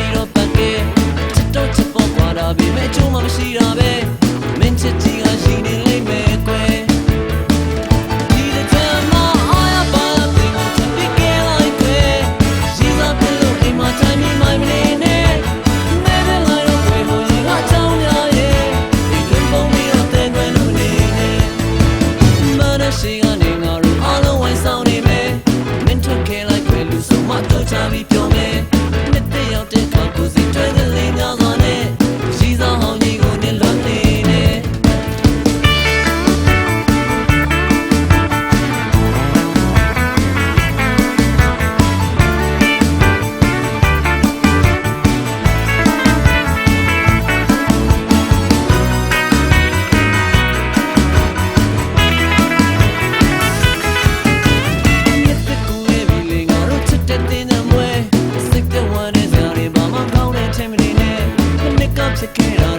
ပြီးတော့ပတ်ကဲချစ်တော့ချစ်ပေါ်သွားတာပဲမဲချိုးမှမရှိတာပဲမင်းချစ်ကြီးကရှိနေလိမ့်မယ်ကွယ်ရှိက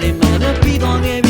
တွေမှန်ပြီးသွားခဲ့